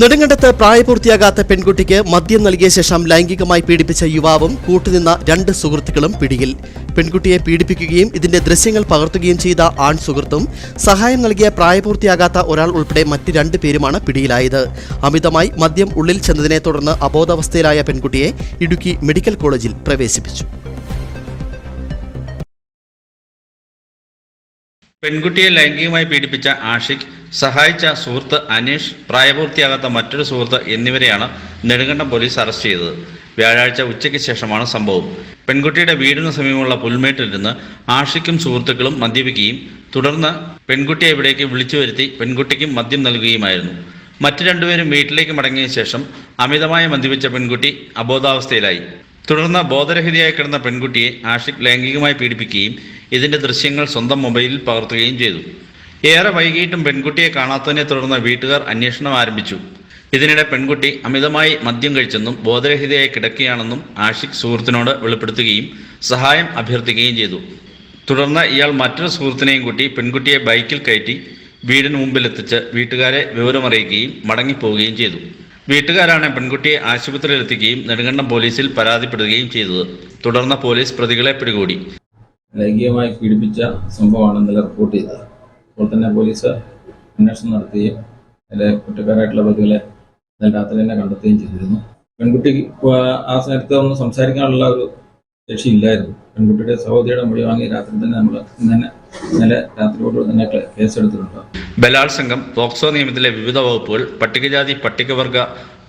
നെടുങ്കണ്ടത്ത് പ്രായപൂർത്തിയാകാത്ത പെൺകുട്ടിക്ക് മദ്യം നൽകിയ ശേഷം ലൈംഗികമായി പീഡിപ്പിച്ച യുവാവും കൂട്ടുനിന്ന രണ്ട് സുഹൃത്തുക്കളും പിടിയിൽ. പെൺകുട്ടിയെ പീഡിപ്പിക്കുകയും ഇതിന്റെ ദൃശ്യങ്ങൾ പകർത്തുകയും ചെയ്ത ആൺ സുഹൃത്തും സഹായം നൽകിയ പ്രായപൂർത്തിയാകാത്ത ഒരാൾ ഉൾപ്പെടെ മറ്റ് രണ്ട് പേരുമാണ് പിടിയിലായത്. അമിതമായി മദ്യം ഉള്ളിൽ ചെന്നതിനെ തുടർന്ന് അബോധാവസ്ഥയിലായ പെൺകുട്ടിയെ ഇടുക്കി മെഡിക്കൽ കോളേജിൽ പ്രവേശിപ്പിച്ചു. പെൺകുട്ടിയെ ലൈംഗികമായി പീഡിപ്പിച്ച ആഷിഖ് സഹായിച്ച സുഹൃത്ത് അനീഷ് പ്രായപൂർത്തിയാകാത്ത മറ്റൊരു സുഹൃത്ത് എന്നിവരെയാണ് നെടുങ്കണ്ടം പോലീസ് അറസ്റ്റ് ചെയ്തത്. വ്യാഴാഴ്ച ഉച്ചയ്ക്ക് ശേഷമാണ് സംഭവം. പെൺകുട്ടിയുടെ വീടിന് സമീപമുള്ള പുൽമേട്ടിലിരുന്ന് ആഷിക്കും സുഹൃത്തുക്കളും മദ്യപിക്കുകയും തുടർന്ന് പെൺകുട്ടിയെ ഇവിടേക്ക് വിളിച്ചു വരുത്തി പെൺകുട്ടിക്കും മദ്യം നൽകുകയുമായിരുന്നു. മറ്റു രണ്ടുപേരും വീട്ടിലേക്ക് മടങ്ങിയ ശേഷം അമിതമായി മദ്യപിച്ച പെൺകുട്ടി അബോധാവസ്ഥയിലായി. തുടർന്ന് ബോധരഹിതയായി കിടന്ന പെൺകുട്ടിയെ ആഷിഖ് ലൈംഗികമായി പീഡിപ്പിക്കുകയും ഇതിന്റെ ദൃശ്യങ്ങൾ സ്വന്തം മൊബൈലിൽ പകർത്തുകയും ചെയ്തു. ഏറെ വൈകിട്ടും പെൺകുട്ടിയെ കാണാത്തതിനെ തുടർന്ന് വീട്ടുകാർ അന്വേഷണം ആരംഭിച്ചു. ഇതിനിടെ പെൺകുട്ടി അമിതമായി മദ്യം കഴിച്ചെന്നും ബോധരഹിതയായി കിടക്കുകയാണെന്നും ആഷിഖ് സുഹൃത്തിനോട് വെളിപ്പെടുത്തുകയും സഹായം അഭ്യർത്ഥിക്കുകയും ചെയ്തു. തുടർന്ന് ഇയാൾ മറ്റൊരു സുഹൃത്തിനെയും കൂട്ടി പെൺകുട്ടിയെ ബൈക്കിൽ കയറ്റി വീടിന് മുമ്പിലെത്തിച്ച് വീട്ടുകാരെ വിവരമറിയിക്കുകയും മടങ്ങിപ്പോവുകയും ചെയ്തു. വീട്ടുകാരാണ് പെൺകുട്ടിയെ ആശുപത്രിയിൽ എത്തിക്കുകയും നെടുങ്കണ്ടം പോലീസിൽ പരാതിപ്പെടുകയും ചെയ്തത്. തുടർന്ന് പോലീസ് പ്രതികളെ പിടികൂടി. ലൈംഗികമായി പീഡിപ്പിച്ച സംഭവമാണ് ഇന്നലെ റിപ്പോർട്ട് ചെയ്തത്. അപ്പോൾ തന്നെ പോലീസ് അന്വേഷണം നടത്തുകയും അതിലെ കുറ്റക്കാരായിട്ടുള്ള പ്രതികളെ ഇന്നലെ രാത്രി തന്നെ കണ്ടെത്തുകയും ചെയ്തിരുന്നു. പെൺകുട്ടി ആ നേരത്തെ ഒന്ന് സംസാരിക്കാനുള്ള ഒരു ശേഷിയില്ലായിരുന്നു പെൺകുട്ടിയുടെ സഹോദരിയുടെ മൊഴി വാങ്ങി രാത്രി തന്നെ നമ്മൾ ഇന്നലെ ഇന്നലെ രാത്രിയോട് തന്നെ കേസെടുത്തിട്ടുണ്ട്. ബലാത്സംഗം പോക്സോ നിയമത്തിലെ വിവിധ വകുപ്പുകൾ പട്ടികജാതി പട്ടികവർഗ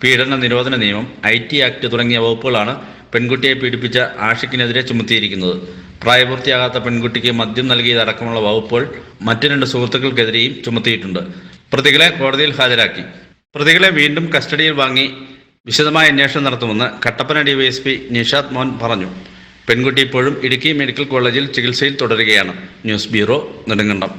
പീഡന നിരോധന നിയമം ഐ ടി ആക്ട് തുടങ്ങിയ വകുപ്പുകളാണ് പെൺകുട്ടിയെ പീഡിപ്പിച്ച ആഷിക്കിനെതിരെ ചുമത്തിയിരിക്കുന്നത്. പ്രായപൂർത്തിയാകാത്ത പെൺകുട്ടിക്ക് മദ്യം നൽകിയതടക്കമുള്ള വകുപ്പുകൾ മറ്റു രണ്ട് സുഹൃത്തുക്കൾക്കെതിരെയും ചുമത്തിയിട്ടുണ്ട്. പ്രതികളെ കോടതിയിൽ ഹാജരാക്കി. പ്രതികളെ വീണ്ടും കസ്റ്റഡിയിൽ വാങ്ങി വിശദമായ അന്വേഷണം നടത്തുമെന്ന് കട്ടപ്പന ഡിവൈഎസ്പി നിഷാദ് മോഹൻ പറഞ്ഞു. പെൺകുട്ടി ഇപ്പോഴും ഇടുക്കി മെഡിക്കൽ കോളേജിൽ ചികിത്സയിൽ തുടരുകയാണ്. News bureau Nedumkandam.